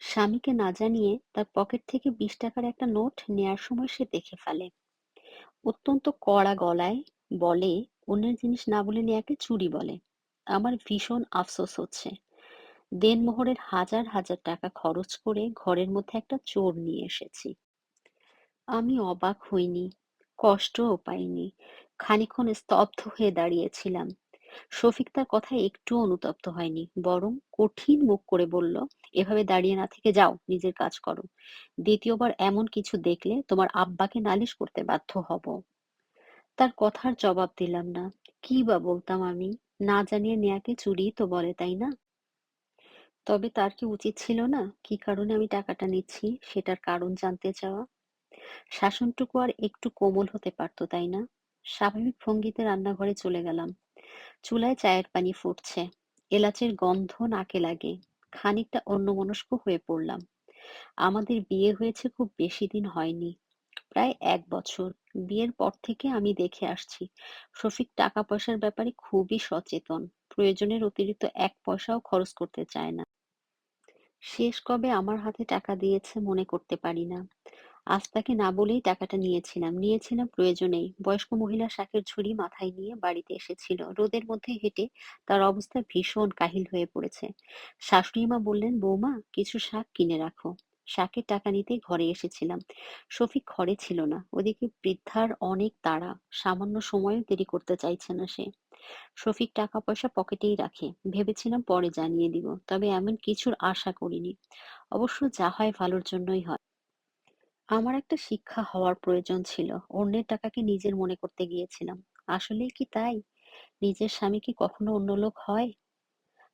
স্বামীকে না জানিয়ে তার পকেট থেকে বিশ টাকার একটা নোট নেয়ার সময় সে দেখে ফেলে। অত্যন্ত কড়া গলায় বলে, অন্যের জিনিস না বলে নেয়াকে চুরি বলে। আমার ভীষণ আফসোস হচ্ছে। দেনমোহরের হাজার হাজার টাকা খরচ করে ঘরের মধ্যে একটা চোর নিয়ে এসেছি। আমি অবাক হইনি, কষ্টও পাইনি। খানিকক্ষণ স্তব্ধ হয়ে দাঁড়িয়েছিলাম। শফিক তার কথায় একটুও অনুতপ্ত হয়নি, বরং কঠিন মুখ করে বলল, এভাবে দাঁড়িয়ে না থেকে যাও, নিজের কাজ করো। দ্বিতীয়বার এমন কিছু দেখলে তোমার আব্বাকে নালিশ করতে বাধ্য হব। তার কথার জবাব দিলাম না। কি বা বলতাম আমি? না জানিয়ে নেয়াকে চুরি তো বলে, তাই না? তবে তার কি উচিত ছিল না? কি কারণে আমি টাকাটা নিচ্ছি? সেটার কারণ জানতে চাওয়া? শাসনটুকু আর একটু কোমল হতে পারতো, তাই না? স্বাভাবিক ভঙ্গিতে রান্নাঘরে চলে গেলাম। চুলায় চায়ের পানি ফুটছে, এলাচের গন্ধ নাকে লাগে, খানিকটা অন্যমনস্ক হয়ে পড়লাম। আমাদের বিয়ে হয়েছে খুব বেশি দিন হয়নি, প্রায় এক বছর। বিয়ের পর থেকে আমি দেখে আসছি, শফিক টাকা পয়সার ব্যাপারে খুবই সচেতন, প্রয়োজনের অতিরিক্ত এক পয়সাও খরচ করতে চায় না। শেষ কবে আমার হাতে টাকা দিয়েছে মনে করতে পারি না। আজ তাকে না বলেই টাকাটা নিয়েছিলাম। নিয়েছিলাম প্রয়োজনেই। বয়স্ক মহিলা শাকের ঝুড়ি মাথায় নিয়ে বাড়িতে এসেছিল। রোদের মধ্যে হেঁটে তার অবস্থা ভীষণ কাহিল হয়ে পড়েছে। শাশুড়ি মা বললেন, বৌমা, কিছু শাক কিনে রাখো। শাকের টাকা নিতে ঘরে এসেছিলাম। শফিক ঘরে ছিল না। ওদিকে বৃদ্ধার অনেক তাড়া। সামান্য সময়ও দেরি করতে চাইছে না সে। শফিক টাকা পয়সা পকেটেই রাখে। ভেবেছিলাম পরে জানিয়ে দিব। তবে এমন কিছুর আশা করিনি। অবশ্য যা হয় ভালোর জন্যই হয়। আমার একটা শিক্ষা হওয়ার প্রয়োজন ছিল। অন্যের টাকাকে নিজের মনে করতে গিয়েছিলাম। আসলেই কি তাই? নিজের স্বামী কি কখনো অন্য লোক হয়?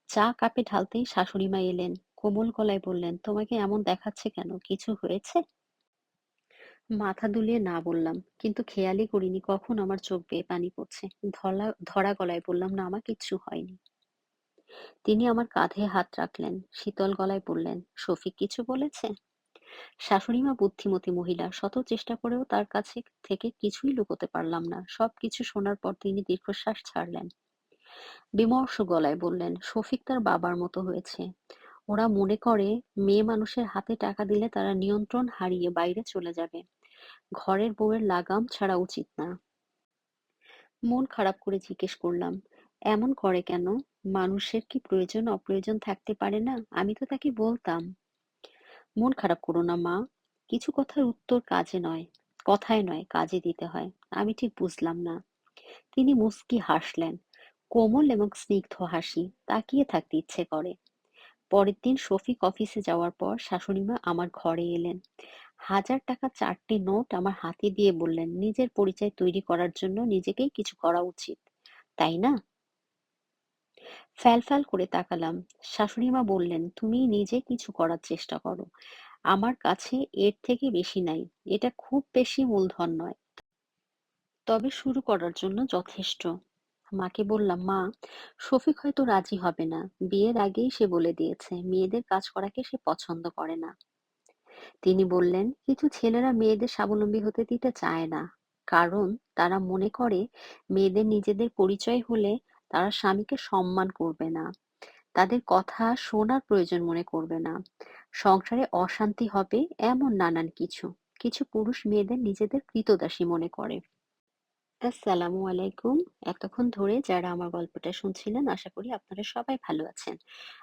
চা কাপে ঢালতেই শাশুড়ি মা এলেন। কোমল গলায় বললেন, তোমাকে এমন দেখাচ্ছে কেন? কিছু হয়েছে? মাথা দুলিয়ে না বললাম, কিন্তু খেয়ালই করিনি কখন আমার চোখ বেয়ে পানি পড়ছে। ধরা ধরা গলায় বললাম, না আমার কিচ্ছু হয়নি। তিনি আমার কাঁধে হাত রাখলেন, শীতল গলায় বললেন, শফিক কিছু বলেছে? শাশুড়িমা বুদ্ধিমতী মহিলা, শত চেষ্টা করেও তার কাছে থেকে কিছুই লুকোতে পারলাম না। সবকিছু শোনার পর তিনি দীর্ঘশ্বাস ছাড়লেন। বিমর্ষ গলায় বললেন, শফিক তার বাবার মতো হয়েছে। ওরা মনে করে মেয়ে মানুষের হাতে টাকা দিলে তারা নিয়ন্ত্রণ হারিয়ে বাইরে চলে যাবে। ঘরের বউয়ের লাগাম ছাড়া উচিত না। মন খারাপ করে জিজ্ঞেস করলাম, এমন করে কেন? মানুষের কি প্রয়োজন অপ্রয়োজন থাকতে পারে না? আমি তো তাকে বলতাম। মন খারাপ করো না, মা। কিছু কথার উত্তর কাজে নয়, কথায় নয়, কাজে দিতে হয়। আমি ঠিক বুঝলাম না। তিনি মুস্কি হাসলেন। কোমল এবং স্নিগ্ধ হাসি, তাকিয়ে থাকতে ইচ্ছে করে। পরের দিন শফিক অফিসে যাওয়ার পর শাশুড়িমা আমার ঘরে এলেন। হাজার টাকা চারটি নোট আমার হাতে দিয়ে বললেন, নিজের পরিচয় তৈরি করার জন্য নিজেকেই কিছু করা উচিত। তাই না? ফ্যাল-ফ্যাল করে তাকালাম। শাশুড়িমা বললেন, তুমি নিজে কিছু করার চেষ্টা করো। আমার কাছে এর থেকে বেশি নাই। এটা খুব বেশি মূলধন নয়। তবে শুরু করার জন্য যথেষ্ট। মাকে বললাম, মা, শফিক হয়তো রাজি হবে না। বিয়ের আগেই সে বলে দিয়েছে, মেয়েদের কাজ করাকে সে পছন্দ করে না। তিনি বললেন, কিছু ছেলেরা মেয়েদের স্বাবলম্বী হতে দিতে চায় না। কারণ তারা মনে করে, মেয়েদের নিজেদের পরিচয় হলে তারা স্বামীকে সম্মান করবে না। তাদের কথা শোনার প্রয়োজন মনে করবে না। সংসারে অশান্তি হবে এমন নানান কিছু। কিছু পুরুষ মেয়েদের নিজেদের কৃতদাসী মনে করে। আসসালামু আলাইকুম। এতক্ষণ ধরে যারা আমার গল্পটা শুনছিলেন, আশা করি আপনারা সবাই ভালো আছেন।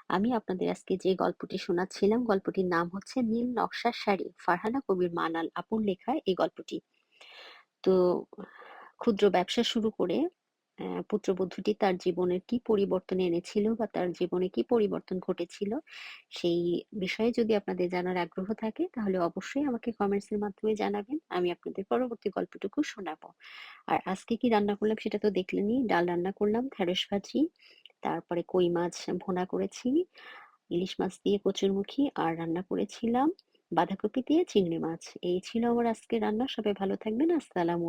আমি আপনাদের আজকে যে গল্পটি শোনাচ্ছিলাম, গল্পটির নাম হচ্ছে নীল নকশার শাড়ি। ফারহানা কবির মানাল আপুর লেখা এই গল্পটি। তো, ক্ষুদ্র ব্যবসা শুরু করে পুত্রবধূটি তার জীবনের কি পরিবর্তন এনেছিল বা তার জীবনে কি পরিবর্তন ঘটেছিল সেই বিষয়ে যদি আপনাদের জানার আগ্রহ থাকে, তাহলে অবশ্যই আমাকে কমেন্টসের মাধ্যমে জানাবেন। আমি আপনাদের পরবর্তী গল্পটুকু শোনাবো। আর আজকে কি রান্না করলাম সেটা তো দেখলেনই, ডাল রান্না করলাম, ঢেঁড়স ভাজি, তারপরে কই মাছ ভোনা করেছি, ইলিশ মাছ দিয়ে কচুরমুখী, আর রান্না করেছিলাম বাঁধাকপি দিয়ে চিংড়ি মাছ। এই ছিল আমার আজকে রান্না, সবাই ভালো থাকবেন, আসসালামু